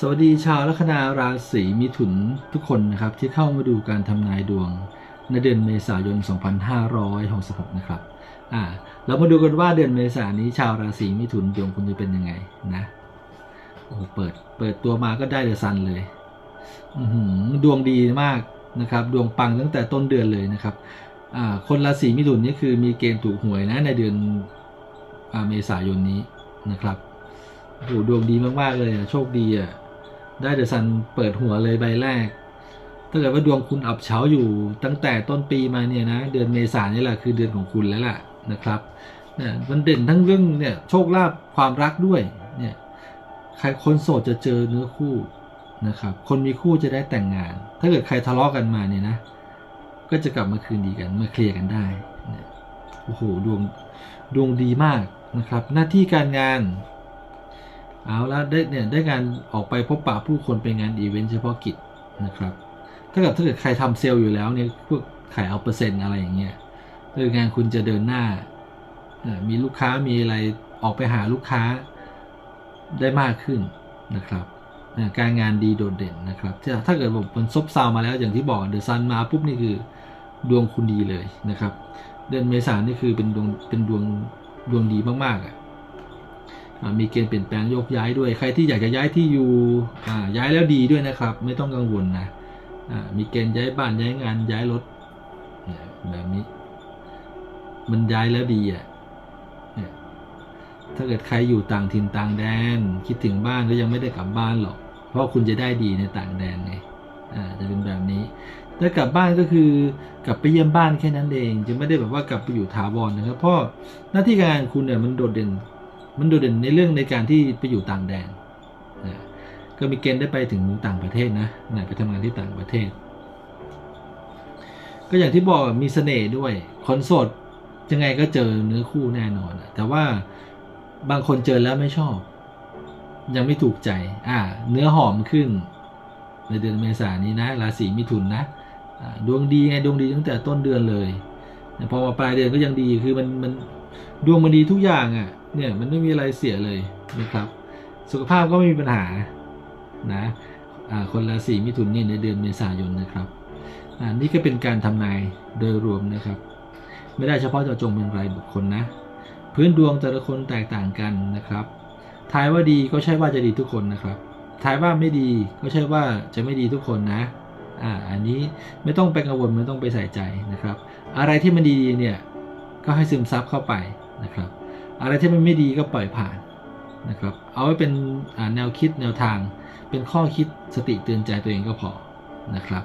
สวัสดีชาวลัคนาราศีมิถุนทุกคนนะครับที่เข้ามาดูการทำนายดวงในเดือนเมษายน 2566 นะครับ อ่า เรามาดูกันว่าเดือนเมษายนนี้ชาวราศีมิถุนดวงคุณจะเป็นยังไงนะ โอ้ เปิด เปิดตัวมาก็ได้เดอะซันเลย อืดวงดีมากนะครับ ดวงปังตั้งแต่ต้นเดือนเลยนะครับ อ่า คนราศีมิถุนนี่คือมีเกณฑ์ถูกหวยนะในเดือนอเมษายนนี้นะครับโอ้โหดวงดีมากๆเลยอะโชคดีอะ ได้เดอะซันเปิดหัวเลยใบแรก ถ้าเกิดว่าดวงคุณอับเฉาอยู่ตั้งแต่ต้นปีมาเนี่ยนะเดือนเมษายนนี่แหละคือเดือนของคุณแล้วล่ะนะครับเนี่ยมันเด่นทั้งเรื่องเนี่ยโชคลาภความรักด้วยเนี่ยใครคนโสดจะเจอเนื้อคู่นะครับ คนมีคู่จะได้แต่งงาน ถ้าเกิดใครทะเลาะกันมาเนี่ยนะ ก็จะกลับมาคืนดีกันมาเคลียร์กันได้โอ้โหดวงดวงดีมากนะครับ หน้าที่การงาน เอาละได้เนี่ยได้งานออกไปพบปะผู้คนเป็นงานอีเวนต์เฉพาะกิจนะครับ ถ้าเกิดถ้าเกิดใครทำเซลล์อยู่แล้วเนี่ยพวกขายเอาเปอร์เซ็นต์อะไรอย่างเงี้ยเอองานคุณจะเดินหน้า มีลูกค้ามีอะไรออกไปหาลูกค้าได้มากขึ้นนะครับ การงานดีโดดเด่นนะครับ ถ้าถ้าเกิดบอกมันซบเซามาแล้วอย่างที่บอกเดอะซันมาปุ๊บนี่คือดวงคุณดีเลยนะครับ เดือนเมษายนนี่คือเป็นดวงเป็นดวงดวงดีมากๆอะอ่า มีเกณฑ์เปลี่ยนแปลงยกย้ายด้วย ใครที่อยากจะย้ายที่อยู่ย้ายแล้วดีด้วยนะครับ ไม่ต้องกังวลนะมีเกณฑ์ย้ายบ้านย้ายงานย้ายรถแบบนี้ มันย้ายแล้วดีอะถ้าเกิดใครอยู่ต่างถิ่นต่างแดน คิดถึงบ้านก็ยังไม่ได้กลับบ้านหรอก เพราะคุณจะได้ดีในต่างแดนไงจะเป็นแบบนี้ถ้ากลับบ้านก็คือกลับไปเยี่ยมบ้านแค่นั้นเอง จะไม่ได้แบบว่ากลับไปอยู่ถาวรนะครับเพราะหน้าที่การงานคุณเนี่ยมันโดดเด่น มันโดดเด่นในเรื่องในการที่ไปอยู่ต่างแดนนะก็มีเกณฑ์ได้ไปถึงต่างประเทศนะนะไปทำงานที่ต่างประเทศ ก็อย่างที่บอกมีเสน่ห์ด้วยคนโสดยังไงก็เจอเนื้อคู่แน่นอนแต่ว่าบางคนเจอแล้วไม่ชอบ ยังไม่ถูกใจ อ่า เนื้อหอมขึ้น ในเดือนเมษายนนี้นะราศีมิถุนนะดวงดีไงดวงดีตั้งแต่ต้นเดือนเลยพอมาปลายเดือนก็ยังดีคือมันมันดวงมันดีทุกอย่างอะ่ะ เนี่ยมันไม่มีอะไรเสียเลยนะครับ สุขภาพก็ไม่มีปัญหานะคนราศีมิถุนนี่ในเดือนเมษายนนะครับนี่ก็เป็นการทำนายโดยรวมนะครับ ไม่ได้เฉพาะเจาะจงเป็นรายบุคคลนะ พื้นดวงแต่ละคนแตกต่างกันนะครับทายว่าดีก็ใช่ว่าจะดีทุกคนนะครับทายว่าไม่ดีก็ใช่ว่าจะไม่ดีทุกคนนะอ่าอันนี้ไม่ต้องไปกังวลไม่ต้องไปใส่ใจนะครับ อะไรที่มันดีๆเนี่ยก็ให้ซึมซับเข้าไปนะครับ อะไรที่มันไม่ดีก็ปล่อยผ่านนะครับ เอาไว้เป็นแนวคิดแนวทาง เป็นข้อคิดสติเตือนใจตัวเองก็พอนะครับ